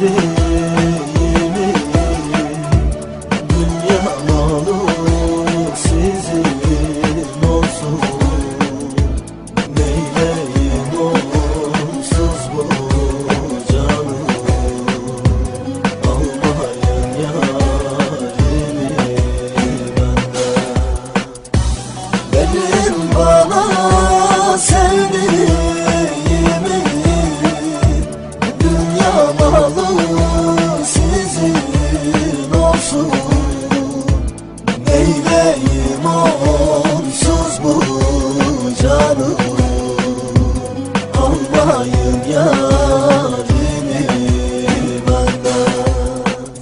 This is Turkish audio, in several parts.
sevdiğimi Dünya malı sizin olsun. Bu canı Almayın yarimi Benim bana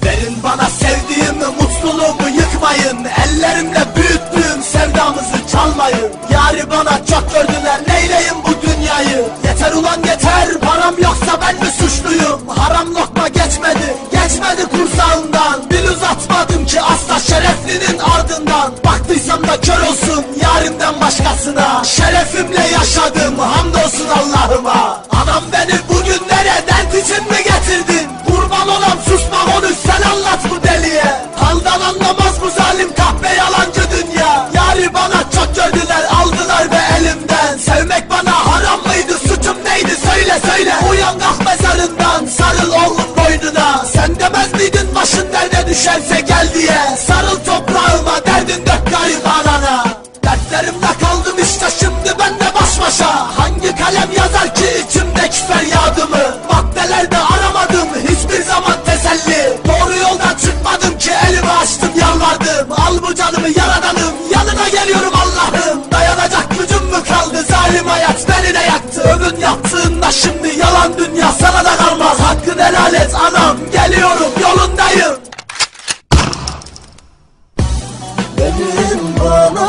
Verin bana sevdiğimi mutluluğumu yıkmayın. Ellerimle büyüttüğüm sevdamızı çalmayın. Yari bana çok gördüler neyleyim bu dünyayı? Yeter ulan yeter param yoksa ben mi suçluyum? Haram lokma geçmedi geçmedi kursağımdan. Bil uzatmadım ki asla şereflinin ardından. Baktıysam da kör olsun yarimden başkasına. Şerefimle yaşadım hamdolsun Allah'ıma. Anlamaz bu zalim kahpe yalancı dünya. Yari bana çok gördüler aldılar be elimden. Sevmek bana haram mıydı suçum neydi? Söyle söyle. Uyan kalk mezarından sarıl oğlum boynuna. Sen demez miydin başın derde düşerse gel diye? Sarıl toprağıma derdin dök garip anana Dertlerimde kaldım işte şimdi ben de baş başa. Hangi kalem yazar ki içimdeki feryadımı yaradanım yanına geliyorum Allah'ım. Dayanacak gücüm mü kaldı? Zalim hayat beni de yaktı Övün yaptığında şimdi yalan dünya. Sana da kalmaz. Hakkın helal et anam. Geliyorum yolundayım. Verin bana